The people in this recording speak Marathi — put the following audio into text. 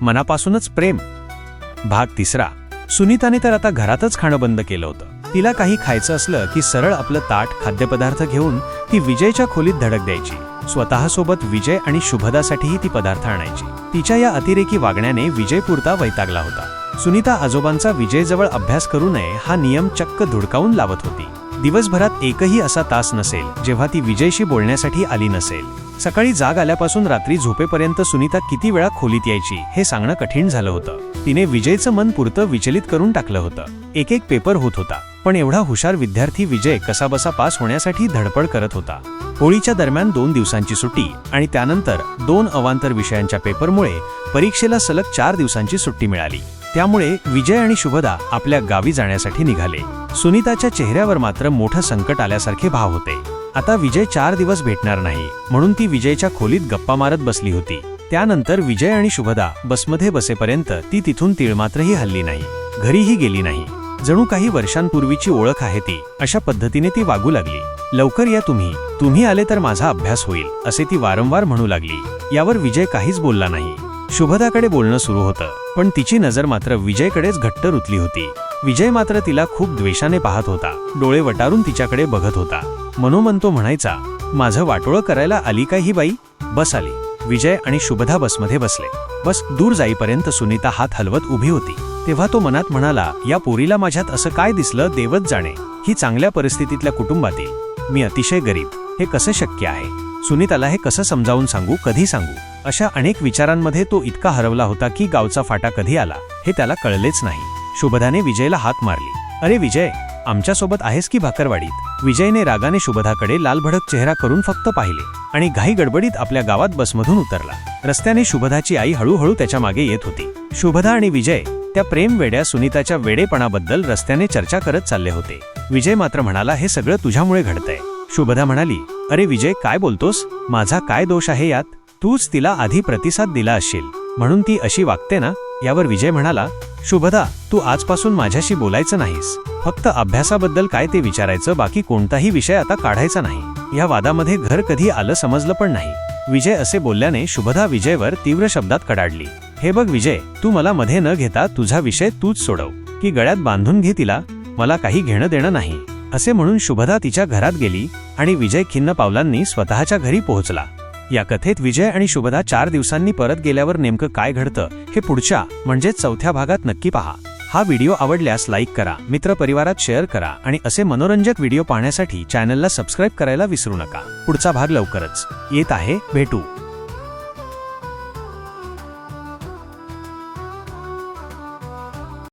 मनापासूनच प्रेम. भाग तिसरा. सुनीताने तर आता घरातच खाणं बंद केलं होतं. तिला काही खायचं असलं की सरळ आपलं ताट खाद्यपदार्थ घेऊन ती विजयच्या खोलीत धडक द्यायची. स्वतःसोबत विजय आणि शुभदासाठीही ती पदार्थ आणायची. तिच्या या अतिरेकी वागण्याने विजय पुरता वैतागला होता. सुनीता आजोबांचा विजयजवळ अभ्यास करू नये हा नियम चक्क धुडकावून लावत होती. दिवसभरात एकही असा तास नसेल जेव्हा ती विजयशी बोलण्यासाठी आली नसेल. सकाळी जाग आल्यापासून रात्री झोपेपर्यंत सुनीता किती वेळा खोलीत यायची हे सांगणं कठीण झालं होतं. तिने विजयचं मन पुरतं विचलित करून टाकलं होतं. एक एक पेपर होत होता पण एवढा हुशार विद्यार्थी विजय कसाबसा पास होण्यासाठी धडपड करत होता. होळीच्या दरम्यान दोन दिवसांची सुट्टी आणि त्यानंतर दोन अवांतर विषयांच्या पेपरमुळे परीक्षेला सलग चार दिवसांची सुट्टी मिळाली. त्यामुळे विजय आणि शुभदा आपल्या गावी जाण्यासाठी निघाले. सुनीताच्या चेहऱ्यावर मात्र मोठं संकट आल्यासारखे भाव होते. आता विजय चार दिवस भेटणार नाही म्हणून ती विजयच्या खोलीत गप्पा मारत बसली होती. त्यानंतर विजय आणि शुभदा बसमध्ये बसेपर्यंत ती तिथून तिळमात्रही हल्ली नाही घरीही गेली नाही. जणू काही वर्षांपूर्वीची ओळख आहे ती अशा पद्धतीने ती वागू लागली. लवकर या तुम्ही तुम्ही आले तर माझा अभ्यास होईल असे ती वारंवार म्हणू लागली. यावर विजय काहीच बोलला नाही. शुभदाकडे बोलणं सुरू होतं पण तिची नजर मात्र विजयकडेच घट्ट रुतली होती. विजय मात्र तिला खूप द्वेषाने पाहत होता. डोळे वटारून तिच्याकडे बघत होता. मनोमन तो म्हणायचा माझं वाटोळं करायला आली काय ही बाई? बस आली. विजय आणि शुभधा बसमध्ये बसले. बस दूर जाईपर्यंत सुनीता हात हलवत उभी होती. तेव्हा तो मनात म्हणाला या पोरीला माझ्यात असं काय दिसलं देवत जाणे. ही चांगल्या परिस्थितीतल्या कुटुंबातील. मी अतिशय गरीब. हे कसं शक्य आहे? सुनीताला हे कसं समजावून सांगू कधी सांगू? अशा अनेक विचारांमध्ये तो इतका हरवला होता की गावचा फाटा कधी आला हे त्याला कळलेच नाही. शुभदाने विजयला हात मारली. अरे विजय आमच्यासोबत आहेस की भाकरवाडीत? विजयने रागाने शुभदाकडे लालभडक चेहरा करून फक्त पाहिले आणि घाई गडबडीत आपल्या गावात बसमधून उतरला. रस्त्याने शुभदाची आई हळूहळू त्याच्यामागे येत होती. शुभदा आणि विजय त्या प्रेम वेड्या सुनीताच्या वेडेपणाबद्दल रस्त्याने चर्चा करत चालले होते. विजय मात्र म्हणाला हे सगळं तुझ्यामुळे घडतंय. शुभदा म्हणाली अरे विजय काय बोलतोस? माझा काय दोष आहे यात? तूच तिला आधी प्रतिसाद दिला असशील म्हणून ती अशी वागते ना? यावर विजय म्हणाला शुभदा तू आजपासून माझ्याशी बोलायचं नाहीस. फक्त अभ्यासाबद्दल काय ते विचारायचं बाकी कोणताही विषय आता काढायचा नाही. या वादामध्ये घर कधी आलं समजलं पण नाही. विजय असे बोलल्याने शुभदा विजयवर तीव्र शब्दात कडाडली हे बघ विजय तू मला मध्ये न घेता तुझा विषय तूच सोडव. की गळ्यात बांधून घे तिला मला काही घेणं देणं नाही. असे म्हणून शुभदा तिच्या घरात गेली आणि विजय खिन्न पावलांनी स्वतःच्या घरी पोहोचला. या कथेत विजय आणि शुभदा चार दिवसांनी परत गेल्यावर नेमकं काय घडतं हे पुढच्या म्हणजेच चौथ्या भागात नक्की पहा. हा व्हिडिओ आवडल्यास लाईक करा मित्रपरिवारात शेअर करा आणि असे मनोरंजक व्हिडिओ पाहण्यासाठी चॅनलला सबस्क्राईब करायला विसरू नका. पुढचा भाग लवकरच. येत आहे भेटू.